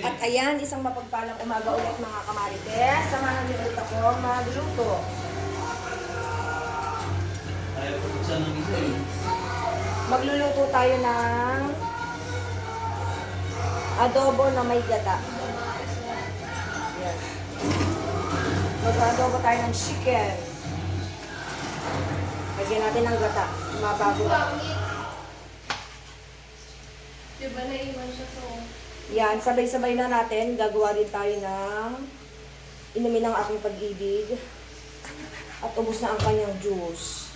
At ayan, isang mapagpalang umaga ulit mga kamarites. Samahan niyo ulit ako magluto. Magluluto tayo ng adobo na may gata. Yan. Mag-adobo tayo ng chicken. Lagyan natin ng gata. Mabago. Di ba naiwan siya sa Yan, sabay-sabay na natin. Gagawa din tayo ng inumin ng aking pag-ibig. At ubos na ang kanyang juice.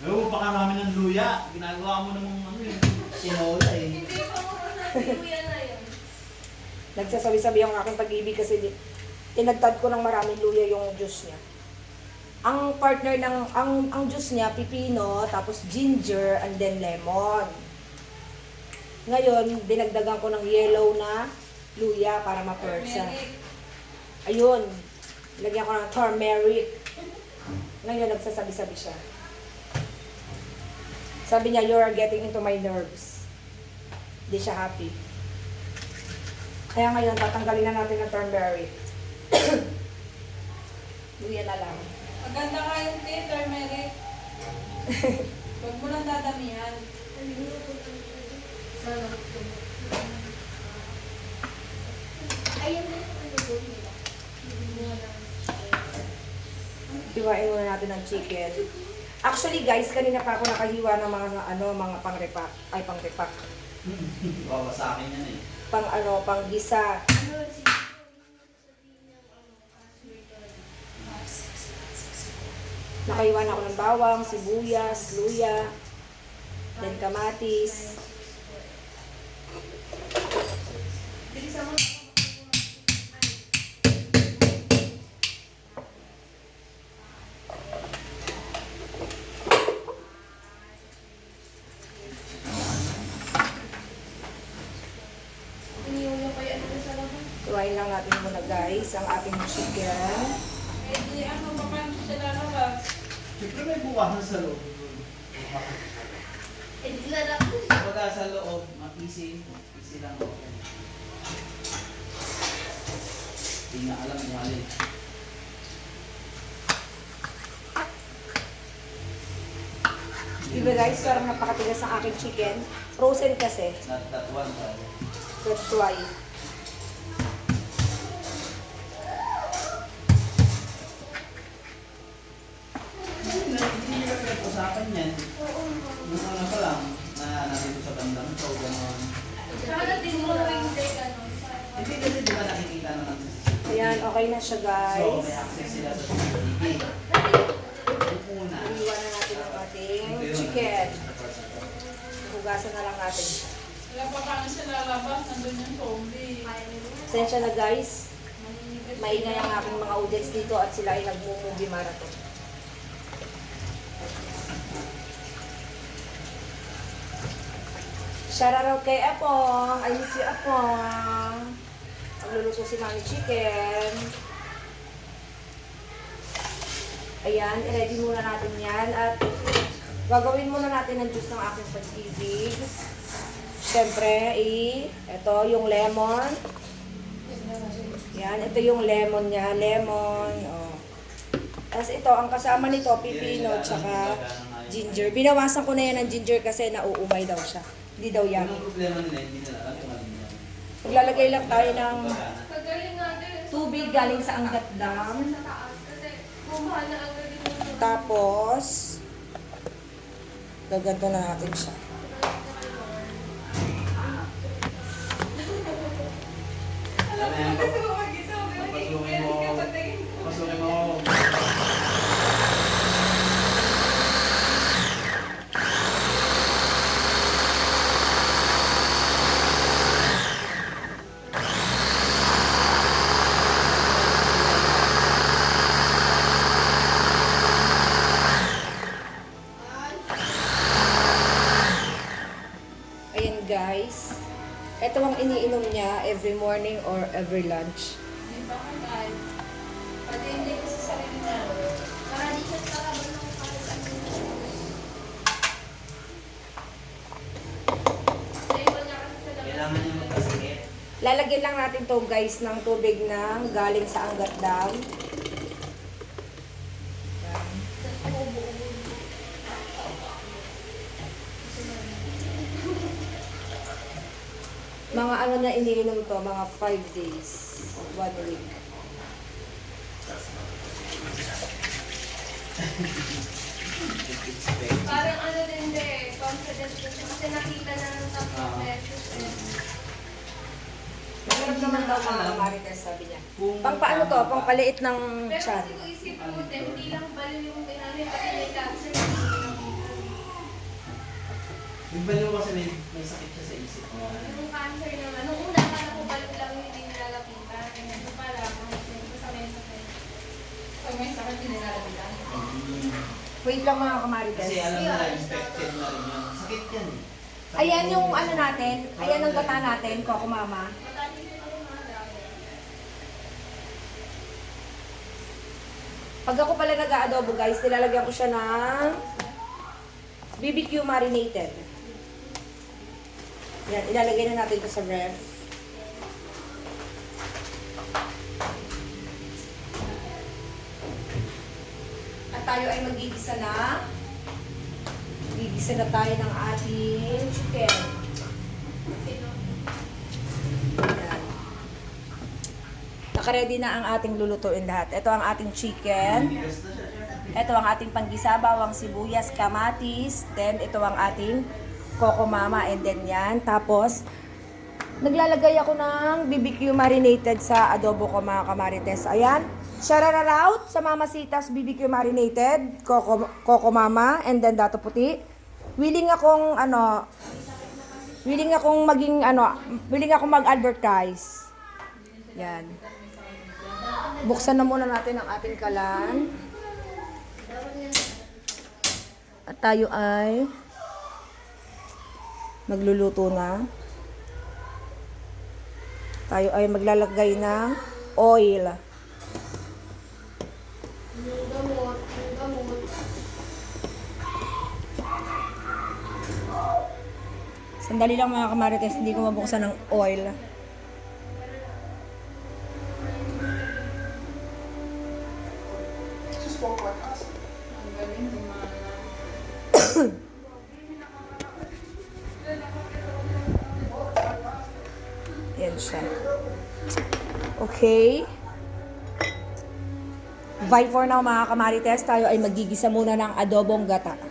Ayaw mo pakarami ng luya. Ginagawa mo namang ano eh. Sinola eh. Hindi pa mo sa kuya na yun. Nagsasabi-sabi ang aking pag-ibig kasi tinagtad ko ng maraming luya yung juice niya. Ang partner ng, ang, ang juice niya, pipino, tapos ginger, and then lemon. Ngayon, dinagdagan ko ng yellow na luya para ma-persa. Ayun, lagyan ko ng turmeric. Ngayon, nagsasabi-sabi siya. Sabi niya, you are getting into my nerves. Hindi siya happy. Kaya ngayon, tatanggalin na natin ang turmeric. Luya na lang. Maganda nga yung tea, turmeric. Huwag mo lang dadamihan. Hiwain muna natin ang chicken. Actually guys, kanina pa ako nakahiwa ng mga ano, mga pang-repack. Ay, pang-repack. Bawa sa akin yan eh. Pang ano, pang gisa. Si sabihin niya password doon. Nakahiwa na ako ng bawang, sibuyas, luya, then kamatis. Labas. Hiwain lang natin muna guys ang ating chicken. Eh, di ano, baka siya lalabas. Siyempre may buwahan sa loob. Eh, di na lang. Pagka sa loob, mapisi. Mapisi lang ako. Hindi na alam kung alin. Diba guys, parang napakatigas ang aking chicken. Frozen kasi. Not that one. That's why. Pinag-usapan yan. Nung una pa lang, na nandito sa bandang to, gano'n. Saka natin mo ring day, ano. Hindi kasi di ba nakikita naman sa CCTV? Ayan, okay na siya So, guys. may access sila sa CCTV. Yung una, Iwan na natin ang ating chicken. Hugasan na lang natin siya. Wala pa paano siya lalabas, nandun yung zombie. Pasensya na guys. Maingay ang aking mga audience dito at sila ay nagmo-movie marathon. Shoutout kay Apong. I miss you, Apong. Magluluto si Mami Chicken. Ayan, i-ready muna natin yan. At gagawin muna natin ang juice ng aking pag-ibig. Siyempre, i, ito yung lemon. Yan, ito yung lemon niya. Lemon, oh. Tapos ito, ang kasama nito, pipino, tsaka ginger. Binawasan ko na yan ng ginger kasi nauumay daw siya. Hindi daw yan. Anong problema nila? Hindi nila alam kung alin yan. Maglalagay lang tayo ng tubig galing sa Angat Dam. Tapos, gaganto na natin siya. Guys. Ito ang iniinom niya every morning or every lunch. Hindi pa kakain. Pati hindi ko sa sarili niya. Para di siya kalaban ng. Lalagyan lang natin to guys ng tubig ng galing sa Angat Dam. Mga ano na iniinom to, mga 5 days, 1 week. Parang ano din de, confidence ko siya. Kasi nakita na ng Ah. beses. Meron naman daw mga marites, sabi niya. Pang paano to? Pang paliit ng Pero chan. kasi kung isip mo din, hindi lang balo yung tinanay, pati may cancer. Hindi nakita. Yung baliw kasi may, may sakit siya sa isip mo. Yung cancer naman, nung una akala ko balo lang yung hindi nilalapitan. Ito pala, kahit may basta may sakit. Pag may sakit, hindi nilalapitan. Wait lang mga kamarites. Kasi alam nila, infected na rin yan. Sakit yan eh. Sakit Ayan yan yung ano natin, ayan ang gata natin, Coco Mama. Pag ako pala nag-aadobo guys, nilalagyan ko siya ng BBQ marinated. Yan, ilalagay na natin ito sa ref. At tayo ay magigisa na. Gigisa na tayo ng ating chicken. Yan. Nakaready na ang ating lulutuin lahat. Ito ang ating chicken. Ito ang ating panggisa, bawang sibuyas, kamatis. Then, ito ang ating coco mama. And then yan. Tapos, naglalagay ako ng BBQ marinated sa adobo ko mga kamarites. Ayan. Sharararout sa Mamasitas BBQ marinated. Coco, coco mama. And then, dato puti. Willing akong, ano, willing akong maging, ano, willing akong mag-advertise. Yan. Buksan na muna natin ang ating kalan. At tayo ay magluluto na. Tayo ay maglalagay ng oil. Sandali lang mga kamarites, hindi ko mabuksan ng oil. Siya. Okay. Bye for now mga kamarites, tayo ay magigisa muna ng adobong gata.